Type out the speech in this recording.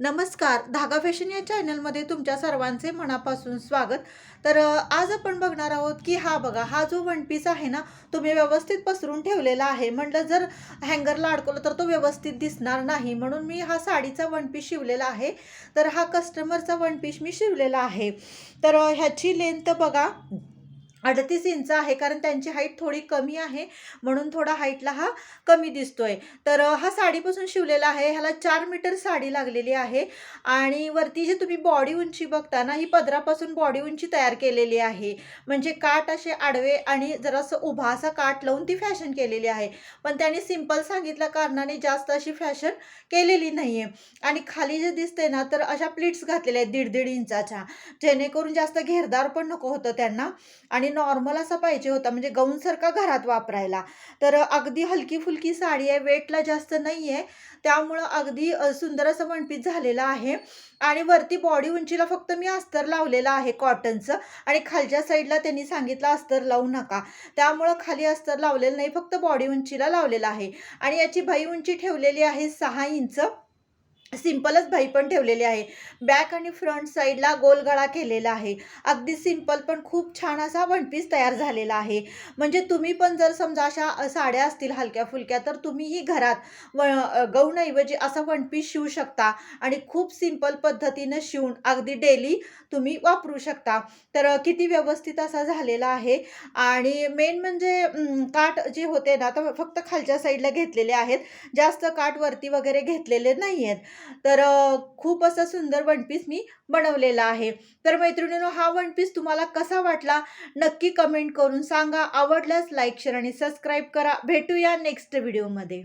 नमस्कार. धागा फॅशन या चॅनलमध्ये तुमच्या सर्वांचे मनापासून स्वागत. तर आज आपण बघणार आहोत की हा बघा हा जो वन पीस आहे ना तुम्ही व्यवस्थित पसरून ठेवलेला आहे. म्हटलं जर हँगरला अडकवलं तर तो व्यवस्थित दिसणार नाही. म्हणून मी हा साडीचा वन पीस शिवलेला आहे. तर हा कस्टमरचा वन पीस मी शिवलेला आहे. तर ह्याची लेंथ बघा. अडतीस इंच आहे कारण त्यांची हाईट थोडी कमी आहे म्हणून थोडा हाईटला हा कमी दिसतोय. तर हा साडीपासून शिवलेला आहे ह्याला चार मीटर साडी लागलेली आहे आणि वरती जी तुम्ही बॉडी उंची बघता ना ही पदरापासून बॉडी उंची तयार केलेली आहे. म्हणजे काठ असे आडवे आणि जरासं उभा असा काठ लावून ती फॅशन केलेली आहे. पण त्यांनी सिंपल सांगितल्या कारणाने जास्त अशी फॅशन केलेली नाही आहे आणि खाली जे दिसते ना तर अशा प्लीट्स घातलेल्या आहेत दीड दीड इंचाच्या. जेणेकरून जास्त घेरदार पण नको होतं त्यांना. आणि नॉर्मल असा पाहिजे होता. म्हणजे गौनसारखा घरात वापरायला. तर अगदी हलकी फुलकी साडी आहे वेटला जास्त नाही आहे त्यामुळं अगदी सुंदर असं वनपीस झालेलं आहे. आणि वरती बॉडी उंचीला फक्त मी अस्तर लावलेलं आहे कॉटनचं. आणि खालच्या साईडला त्यांनी सांगितलं अस्तर लावू नका. त्यामुळं खाली अस्तर लावलेलं नाही फक्त बॉडी उंचीला लावलेलं आहे. आणि याची भाई उंची ठेवलेली आहे सहा इंच. सिंपलच भाई पण ठेवलेली आहे. बॅक आणि फ्रंट साईडला गोल गळा केलेला आहे. अगदी सिंपल पण खूप छान असा वन पीस तयार झालेला आहे. म्हणजे तुम्ही पण जर समजा अशा साड्या असतील हलक्या फुलक्या तर तुम्हीही घरात व गौणऐवजी असा वन पीस शिवू शकता आणि खूप सिंपल पद्धतीनं शिवून अगदी डेली तुम्ही वापरू शकता. तर किती व्यवस्थित असा झालेला आहे. आणि मेन म्हणजे काट काठ जे होते ना तर फक्त खालच्या साईडला घेतलेले आहेत. जास्त काठ वरती वगैरे घेतलेले नाही आहेत तर खूप असं सुंदर वन पीस मी बनवलेला आहे. तर मैत्रिणींनो हा वन पीस तुम्हाला कसा वाटला? नक्की कमेंट करून सांगा. आवडल्यास लाईक शेअर आणि सबस्क्राईब करा. भेटूया नेक्स्ट व्हिडिओमध्ये